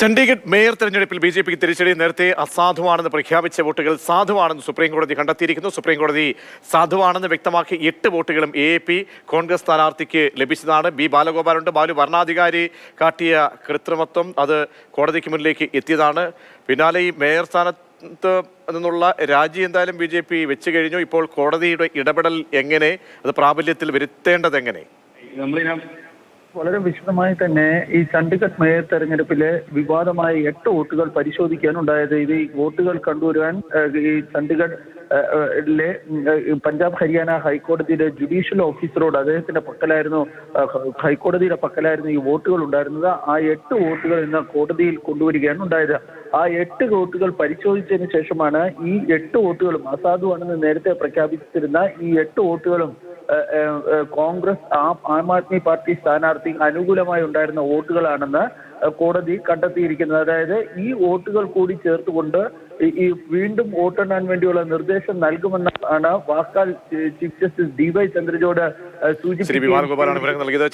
Chandigarh mayor തെരഞ്ഞെടുപ്പിൽ B J പിക്ക് തിരിച്ചടി നേരത്തെ അസാധുവാണെന്ന് പ്രഖ്യാപിച്ച വോട്ടുകൾ സാധുവാണെന്ന് സുപ്രീം കോടതി കണ്ടെത്തിയിരിക്കുന്നു. സുപ്രീം കോടതി സാധുവാണെന്ന് വ്യക്തമാക്കി എട്ട് വോട്ടുകളും എ പി കോൺഗ്രസ് സ്ഥാനാർത്ഥിക്ക് ലഭിച്ചതാണ്. ബി ബാലഗോപാലുണ്ട്. ബാലു ഭരണാധികാരി കാട്ടിയ കൃത്രിമത്വം അത് കോടതിക്ക് മുന്നിലേക്ക് എത്തിയതാണ്. പിന്നാലെ ഈ മേയർ സ്ഥാനത്ത് നിന്നുള്ള രാജി എന്തായാലും ബി ജെ പി വെച്ച് കഴിഞ്ഞു. ഇപ്പോൾ കോടതിയുടെ ഇടപെടൽ എങ്ങനെ? അത് പ്രാബല്യത്തിൽ വരുത്തേണ്ടത് എങ്ങനെ? നമ്മളിതിനെ വളരെ വിശദമായി തന്നെ ഈ ചണ്ഡിഗഡ് മേയർ തെരഞ്ഞെടുപ്പിലെ വിവാദമായ എട്ട് വോട്ടുകൾ പരിശോധിക്കാനുണ്ടായത് ഇത് ഈ വോട്ടുകൾ കണ്ടുവരുവാൻ ഈ ചണ്ഡീഗഡ് ലെ, പഞ്ചാബ് ഹരിയാന ഹൈക്കോടതിയുടെ ജുഡീഷ്യൽ ഓഫീസറോട് അദ്ദേഹത്തിന്റെ പക്കലായിരുന്നു ഹൈക്കോടതിയുടെ പക്കലായിരുന്നു ഈ വോട്ടുകൾ ഉണ്ടായിരുന്നത്. ആ എട്ട് വോട്ടുകൾ ഇന്ന് കോടതിയിൽ കൊണ്ടുവരികയാണ് ഉണ്ടായത്. ആ എട്ട് വോട്ടുകൾ പരിശോധിച്ചതിന് ശേഷമാണ് ഈ എട്ട് വോട്ടുകളും അസാധുവാണെന്ന് നേരത്തെ പ്രഖ്യാപിച്ചിരുന്ന ഈ എട്ട് വോട്ടുകളും കോൺഗ്രസ് ആം ആദ്മി പാർട്ടി സ്ഥാനാർത്ഥി അനുകൂലമായി ഉണ്ടായിരുന്ന വോട്ടുകളാണെന്ന് കോടതി കണ്ടെത്തിയിരിക്കുന്നത്. അതായത് ഈ വോട്ടുകൾ കൂടി ചേർത്തുകൊണ്ട് ഈ- വീണ്ടും വോട്ടെണ്ണാൻ വേണ്ടിയുള്ള നിർദ്ദേശം നൽകുമെന്നാണ് വാക്കാൽ chief justice D Y Chandrachud സൂചിപ്പിച്ചത്